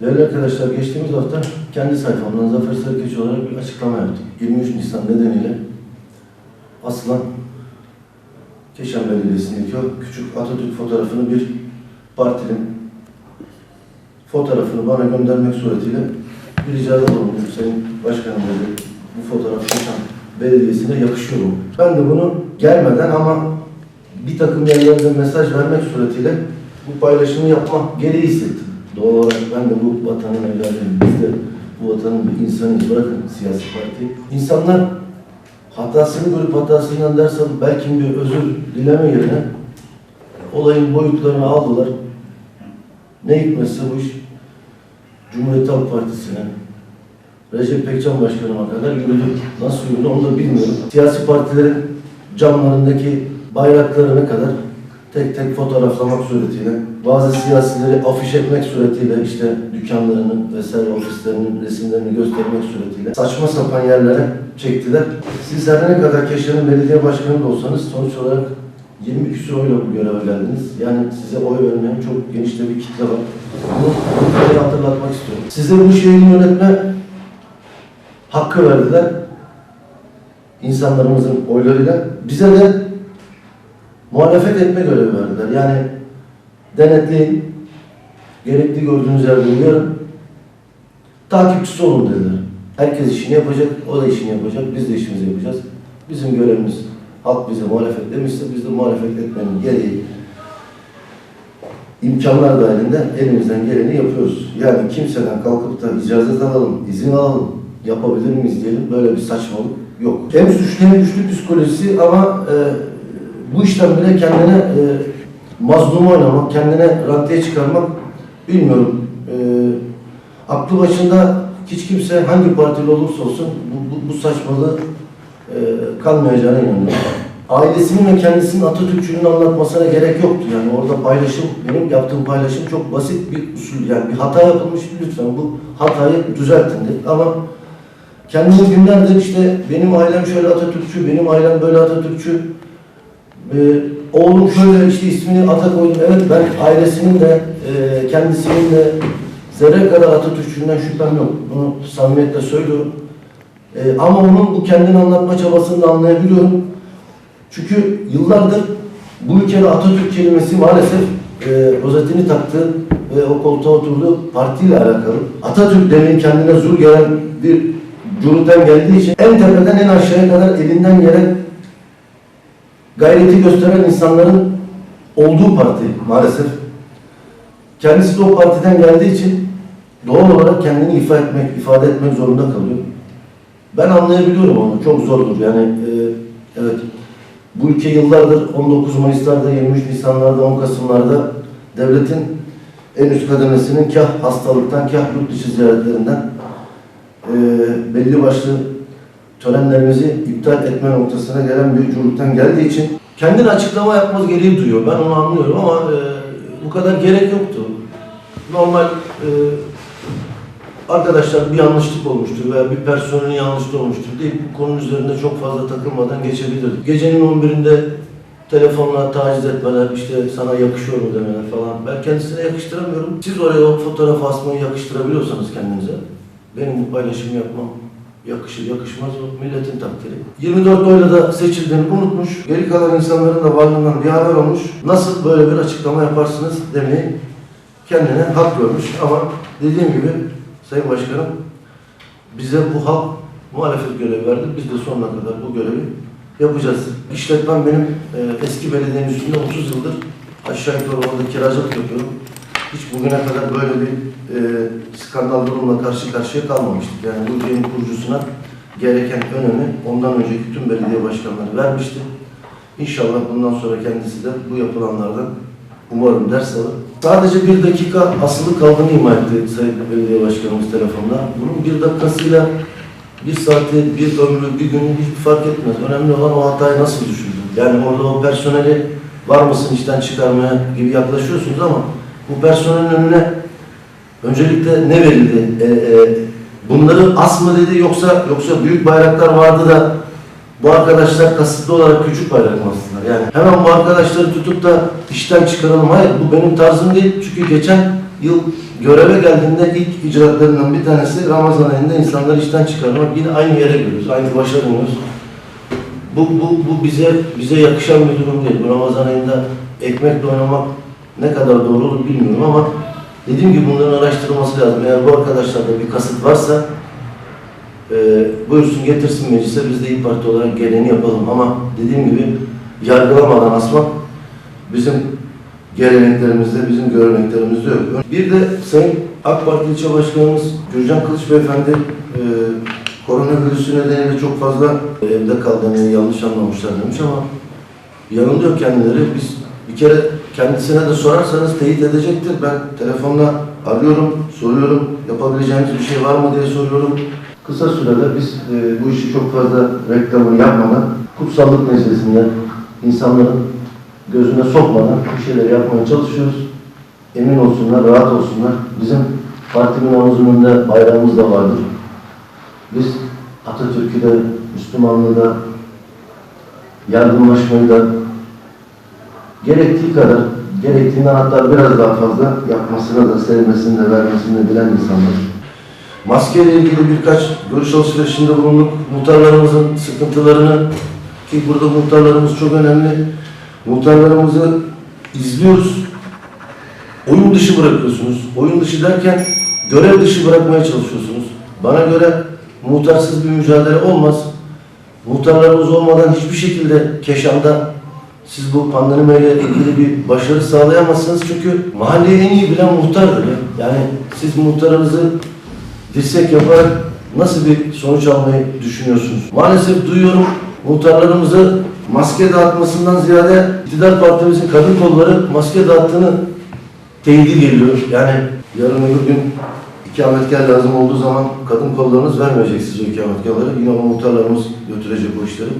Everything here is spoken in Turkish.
Değerli arkadaşlar geçtiğimiz hafta kendi sayfamdan Zafer Sarıkeç olarak bir açıklama yaptım. 23 Nisan nedeniyle asılan Keşan Belediyesi'ndeki o küçük Atatürk fotoğrafını bir partinin fotoğrafını bana göndermek suretiyle bir ricada bulundum. Sayın Başkanım dedi, bu fotoğraf Keşan Belediyesi'ne yakışıyor mu? Ben de bunu gelmeden ama bir takım yerlerde mesaj vermek suretiyle bu paylaşımı yapmak gereği hissettim. Doğal olarak ben de bu vatanın evladıyım. Biz de bu vatanın bir insanıyız. Bırakın siyasi parti. İnsanlar hatasını görüp hatasından ders alıp belki bir özür dileme yerine olayın boyutlarını aldılar. Ne hikmetse bu iş Cumhuriyet Halk Partisi'ne, Recep Pekcan Başkanıma kadar yürüdü. Nasıl yürüdü onu da bilmiyorum. Siyasi partilerin camlarındaki bayraklarına kadar tek tek fotoğraflamak suretiyle, bazı siyasileri afiş etmek suretiyle işte dükkanlarının vesaire ofislerinin resimlerini göstermek suretiyle saçma sapan yerlere çektiler. Siz her ne kadar Keşan'ın belediye başkanı da olsanız sonuç olarak 20 küsur oyla bu göreve geldiniz. Yani size oy vermeyen çok geniş de bir kitle var. Bunu bunu hatırlatmak istiyorum. Size bu şehrin yönetme hakkı verdiler. İnsanlarımızın oylarıyla. Bize de muhalefet etme görevi verdiler. Yani denetleyin, gerekli gördüğünüz yerde uyarın, takipçisi olun dediler. Herkes işini yapacak, o da işini yapacak, biz de işimizi yapacağız. Bizim görevimiz, halk bize muhalefet demişse biz de muhalefet etmenin gereği imkanlar dahilinde elimizden geleni yapıyoruz. Yani kimseden kalkıp da icazet alalım, izin alalım, yapabilir miyiz diyelim böyle bir saçmalık yok. Hem suçlu hem güçlü psikolojisi ama e, bu işten bile kendine e, mazlum oynamak, kendine rantiye çıkarmak bilmiyorum. E, aklı başında hiç kimse hangi partili olursa olsun bu, bu, bu saçmalığı e, kalmayacağına inanıyorum. Ailesinin ve kendisinin Atatürkçülüğünü anlatmasına gerek yoktu. Yani orada paylaşım, benim yaptığım paylaşım çok basit bir usul. Yani bir hata yapılmış lütfen bu hatayı düzeltin dedi. Ama kendini günlerdir işte benim ailem şöyle Atatürkçü, benim ailem böyle Atatürkçü, ee, oğlum şöyle işte ismini Ata koydum. Evet ben ailesinin de e, kendisinin de zerre kadar Atatürkçülüğünden şüphem yok. Bunu samimiyetle söylüyorum. E, ama onun bu kendini anlatma çabasını da anlayabiliyorum. Çünkü yıllardır bu ülkede Atatürk kelimesi maalesef e, rozetini taktı ve o koltuğa oturduğu partiyle alakalı. Atatürk demeyi kendine zor gelen bir cürüten geldiği için en tepeden en aşağıya kadar elinden gelen gayreti gösteren insanların olduğu parti maalesef. Kendisi de o partiden geldiği için doğal olarak kendini ifade etmek, ifade etmek zorunda kalıyor. Ben anlayabiliyorum onu. Çok zordur. Yani e, evet bu ülke yıllardır 19 Mayıs'larda, 23 Nisan'larda, 10 Kasım'larda devletin en üst kademesinin kah hastalıktan, kah yurt dışı ziyaretlerinden e, belli başlı törenlerimizi iptal etme noktasına gelen bir cumhuriyetten geldiği için kendini açıklama yapmaz gereği duyuyor. Ben onu anlıyorum ama e, bu kadar gerek yoktu. Normal e, arkadaşlar bir yanlışlık olmuştur veya bir personelin yanlışlığı olmuştur deyip bu konunun üzerinde çok fazla takılmadan geçebilirdik. Gecenin 11'inde telefonla taciz etmeler, işte sana yakışıyor mu demeler falan. Ben kendisine yakıştıramıyorum. Siz oraya o fotoğrafı asmayı yakıştırabiliyorsanız kendinize, benim bu paylaşımı yapmam yakışır yakışmaz o milletin takdiri. 24 oyla da seçildiğini unutmuş. Geri kalan insanların da varlığından bir haber olmuş. Nasıl böyle bir açıklama yaparsınız demeyi kendine hak görmüş. Ama dediğim gibi Sayın Başkanım bize bu halk muhalefet görevi verdi. Biz de sonuna kadar bu görevi yapacağız. İşletmem benim e, eski belediyenin üstünde 30 yıldır aşağı yukarı orada kiracılık yapıyorum. Hiç bugüne kadar böyle bir e, skandal durumla karşı karşıya kalmamıştık. Yani bu ülkenin kurucusuna gereken önemi ondan önceki tüm belediye başkanları vermişti. İnşallah bundan sonra kendisi de bu yapılanlardan umarım ders alır. Sadece bir dakika asılı kaldığını ima etti Sayın Belediye Başkanımız telefonda. Bunun bir dakikasıyla bir saati, bir ömrü, bir günü hiç fark etmez. Önemli olan o hatayı nasıl düşündün. Yani orada o personeli var mısın işten çıkarmaya gibi yaklaşıyorsunuz ama bu personelin önüne öncelikle ne verildi? E, e, bunları as mı dedi yoksa yoksa büyük bayraklar vardı da bu arkadaşlar kasıtlı olarak küçük bayrak mı astılar? Yani hemen bu arkadaşları tutup da işten çıkaralım. Hayır bu benim tarzım değil. Çünkü geçen yıl göreve geldiğinde ilk icraatlarından bir tanesi Ramazan ayında insanları işten çıkarmak. Yine aynı yere geliyoruz, aynı başa dönüyoruz. Bu, bu, bu bize bize yakışan bir durum değil. Bu Ramazan ayında ekmekle oynamak ne kadar doğru olur bilmiyorum ama dediğim gibi bunların araştırılması lazım. Eğer bu arkadaşlarda bir kasıt varsa e, buyursun getirsin meclise biz de İYİ Parti olarak geleni yapalım ama dediğim gibi yargılamadan asmak bizim geleneklerimizde, bizim göreneklerimizde yok. Bir de Sayın AK Parti ilçe başkanımız Gürcan Kılıç Beyefendi e, koronavirüsü nedeniyle çok fazla evde kaldığını yanlış anlamışlar demiş ama yanılıyor kendileri. Biz bir kere kendisine de sorarsanız teyit edecektir. Ben telefonla arıyorum, soruyorum. Yapabileceğimiz bir şey var mı diye soruyorum. Kısa sürede biz e, bu işi çok fazla reklamını yapmadan, kutsallık meselesinde insanların gözüne sokmadan bir şeyler yapmaya çalışıyoruz. Emin olsunlar, rahat olsunlar. Bizim parti binamızın önünde bayrağımız da vardır. Biz Atatürk'ü de, Müslümanlığı da, yardımlaşmayı da gerektiği kadar, gerektiğinden hatta biraz daha fazla yapmasını da, sevmesini de, vermesini de bilen insanlar. Maske ile ilgili birkaç görüş alışverişinde bulunduk. Muhtarlarımızın sıkıntılarını ki burada muhtarlarımız çok önemli. Muhtarlarımızı izliyoruz. Oyun dışı bırakıyorsunuz. Oyun dışı derken görev dışı bırakmaya çalışıyorsunuz. Bana göre muhtarsız bir mücadele olmaz. Muhtarlarımız olmadan hiçbir şekilde Keşan'da siz bu pandemiyle ilgili bir başarı sağlayamazsınız. Çünkü mahalleyi en iyi bilen muhtardır. ya. Yani siz muhtarınızı dirsek yaparak nasıl bir sonuç almayı düşünüyorsunuz? Maalesef duyuyorum muhtarlarımızı maske dağıtmasından ziyade iktidar partimizin kadın kolları maske dağıttığını teyidi geliyor. Yani yarın öbür gün ikametgah lazım olduğu zaman kadın kollarınız vermeyecek size o ikametgahları. Yine o muhtarlarımız götürecek bu işleri.